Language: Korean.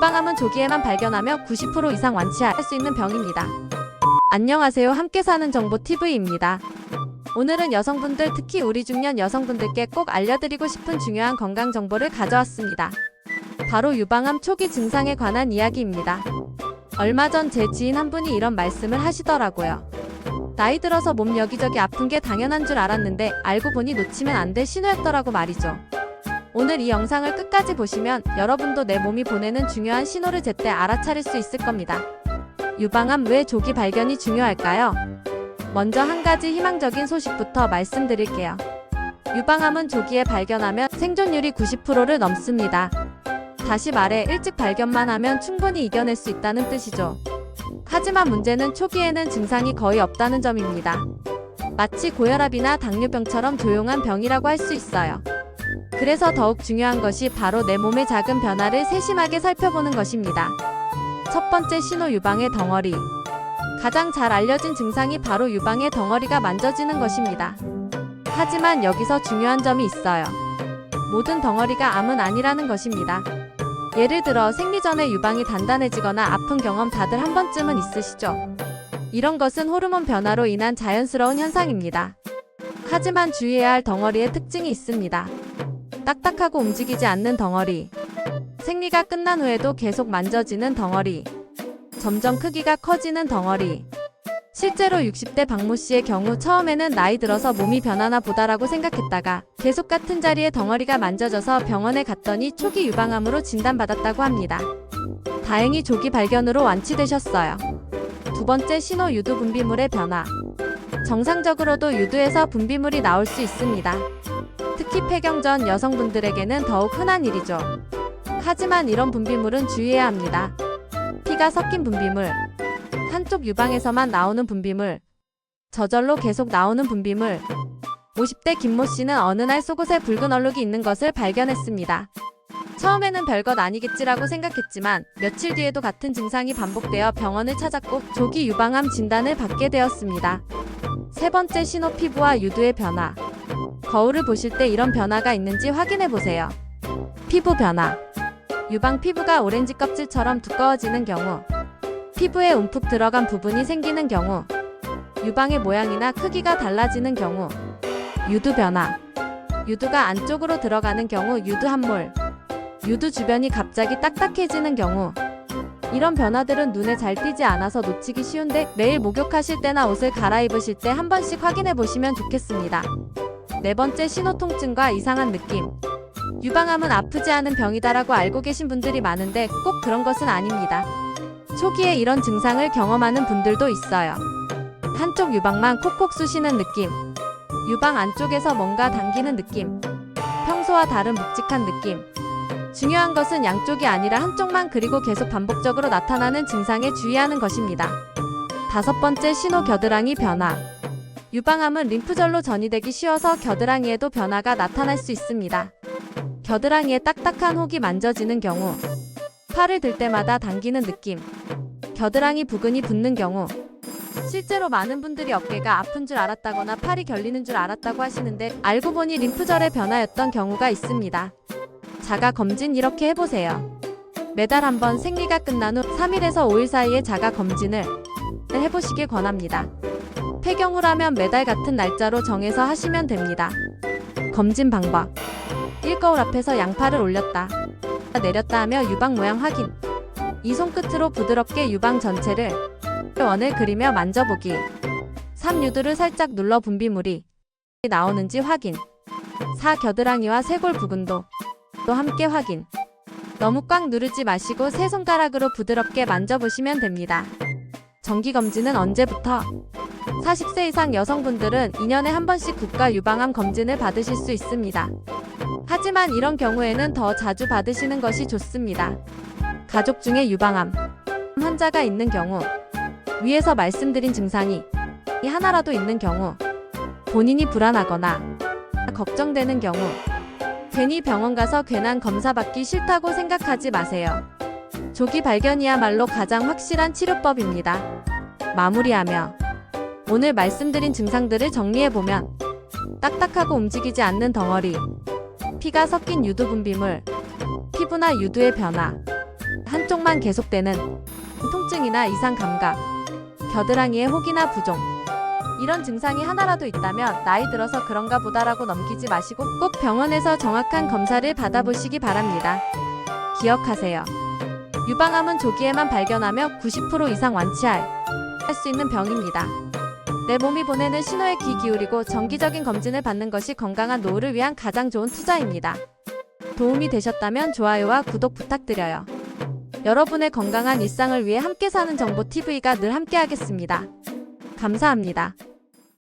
유방암은 조기에만 발견하며 90% 이상 완치할 수 있는 병입니다. 안녕하세요. 함께 사는 정보 TV입니다. 오늘은 여성분들 특히 우리 중년 여성분들께 꼭 알려드리고 싶은 중요한 건강 정보를 가져왔습니다. 바로 유방암 초기 증상에 관한 이야기입니다. 얼마 전 제 지인 한 분이 이런 말씀을 하시더라고요. 나이 들어서 몸 여기저기 아픈 게 당연한 줄 알았는데 알고 보니 놓치면 안 될 신호였더라고 말이죠. 오늘 이 영상을 끝까지 보시면 여러분도 내 몸이 보내는 중요한 신호를 제때 알아차릴 수 있을 겁니다. 유방암 왜 조기 발견이 중요할까요? 먼저 한 가지 희망적인 소식부터 말씀드릴게요. 유방암은 조기에 발견하면 생존율이 90%를 넘습니다. 다시 말해 일찍 발견만 하면 충분히 이겨낼 수 있다는 뜻이죠. 하지만 문제는 초기에는 증상이 거의 없다는 점입니다. 마치 고혈압이나 당뇨병처럼 조용한 병이라고 할 수 있어요. 그래서 더욱 중요한 것이 바로 내 몸의 작은 변화를 세심하게 살펴보는 것입니다. 첫 번째 신호 유방의 덩어리. 가장 잘 알려진 증상이 바로 유방의 덩어리가 만져지는 것입니다. 하지만 여기서 중요한 점이 있어요. 모든 덩어리가 암은 아니라는 것입니다. 예를 들어 생리 전에 유방이 단단해지거나 아픈 경험 다들 한 번쯤은 있으시죠? 이런 것은 호르몬 변화로 인한 자연스러운 현상입니다. 하지만 주의해야 할 덩어리의 특징이 있습니다. 딱딱하고 움직이지 않는 덩어리. 생리가 끝난 후에도 계속 만져지는 덩어리. 점점 크기가 커지는 덩어리. 실제로 60대 박모 씨의 경우 처음에는 나이 들어서 몸이 변하나 보다라고 생각했다가 계속 같은 자리에 덩어리가 만져져서 병원에 갔더니 초기 유방암으로 진단받았다고 합니다. 다행히 조기 발견으로 완치되셨어요. 두 번째 신호 유두 분비물의 변화. 정상적으로도 유두에서 분비물이 나올 수 있습니다. 특히 폐경 전 여성분들에게는 더욱 흔한 일이죠. 하지만 이런 분비물은 주의해야 합니다. 피가 섞인 분비물, 한쪽 유방에서만 나오는 분비물, 저절로 계속 나오는 분비물. 50대 김모 씨는 어느 날 속옷에 붉은 얼룩이 있는 것을 발견했습니다. 처음에는 별것 아니겠지라고 생각했지만 며칠 뒤에도 같은 증상이 반복되어 병원을 찾았고 조기 유방암 진단을 받게 되었습니다. 세 번째 신호 피부와 유두의 변화. 거울을 보실 때 이런 변화가 있는지 확인해 보세요. 피부 변화. 유방 피부가 오렌지 껍질처럼 두꺼워지는 경우, 피부에 움푹 들어간 부분이 생기는 경우, 유방의 모양이나 크기가 달라지는 경우, 유두 변화. 유두가 안쪽으로 들어가는 경우 유두 함몰. 유두 주변이 갑자기 딱딱해지는 경우. 이런 변화들은 눈에 잘 띄지 않아서 놓치기 쉬운데 매일 목욕하실 때나 옷을 갈아입으실 때 한 번씩 확인해 보시면 좋겠습니다. 네 번째 신호 통증과 이상한 느낌. 유방암은 아프지 않은 병이다라고 알고 계신 분들이 많은데 꼭 그런 것은 아닙니다. 초기에 이런 증상을 경험하는 분들도 있어요. 한쪽 유방만 콕콕 쑤시는 느낌. 유방 안쪽에서 뭔가 당기는 느낌. 평소와 다른 묵직한 느낌. 중요한 것은 양쪽이 아니라 한쪽만 그리고 계속 반복적으로 나타나는 증상에 주의하는 것입니다. 다섯 번째 신호 겨드랑이 변화. 유방암은 림프절로 전이되기 쉬워서 겨드랑이에도 변화가 나타날 수 있습니다. 겨드랑이에 딱딱한 혹이 만져지는 경우, 팔을 들 때마다 당기는 느낌, 겨드랑이 부근이 붓는 경우, 실제로 많은 분들이 어깨가 아픈 줄 알았다거나 팔이 결리는 줄 알았다고 하시는데 알고 보니 림프절의 변화였던 경우가 있습니다. 자가 검진 이렇게 해보세요. 매달 한 번 생리가 끝난 후 3일에서 5일 사이에 자가 검진을 해보시길 권합니다. 폐경후라면 매달 같은 날짜로 정해서 하시면 됩니다. 검진 방법. 일거울 앞에서 양팔을 올렸다. 내렸다 하며 유방 모양 확인. 이 손끝으로 부드럽게 유방 전체를 원을 그리며 만져보기. 3. 유두를 살짝 눌러 분비물이 나오는지 확인. 4. 겨드랑이와 쇄골 부근도 또 함께 확인. 너무 꽉 누르지 마시고 세 손가락으로 부드럽게 만져보시면 됩니다. 정기검진은 언제부터? 40세 이상 여성분들은 2년에 한 번씩 국가 유방암 검진을 받으실 수 있습니다. 하지만 이런 경우에는 더 자주 받으시는 것이 좋습니다. 가족 중에 유방암 환자가 있는 경우, 위에서 말씀드린 증상이 이 하나라도 있는 경우, 본인이 불안하거나 걱정되는 경우, 괜히 병원 가서 괜한 검사 받기 싫다고 생각하지 마세요. 조기 발견이야말로 가장 확실한 치료법입니다. 마무리하며 오늘 말씀드린 증상들을 정리해보면 딱딱하고 움직이지 않는 덩어리, 피가 섞인 유두 분비물, 피부나 유두의 변화, 한쪽만 계속되는 통증이나 이상 감각, 겨드랑이의 혹이나 부종. 이런 증상이 하나라도 있다면 나이 들어서 그런가 보다라고 넘기지 마시고 꼭 병원에서 정확한 검사를 받아보시기 바랍니다. 기억하세요. 유방암은 조기에만 발견하며 90% 이상 완치할 할수 있는 병입니다. 내 몸이 보내는 신호에 귀 기울이고 정기적인 검진을 받는 것이 건강한 노후를 위한 가장 좋은 투자입니다. 도움이 되셨다면 좋아요와 구독 부탁드려요. 여러분의 건강한 일상을 위해 함께 사는 정보 TV가 늘 함께하겠습니다. 감사합니다.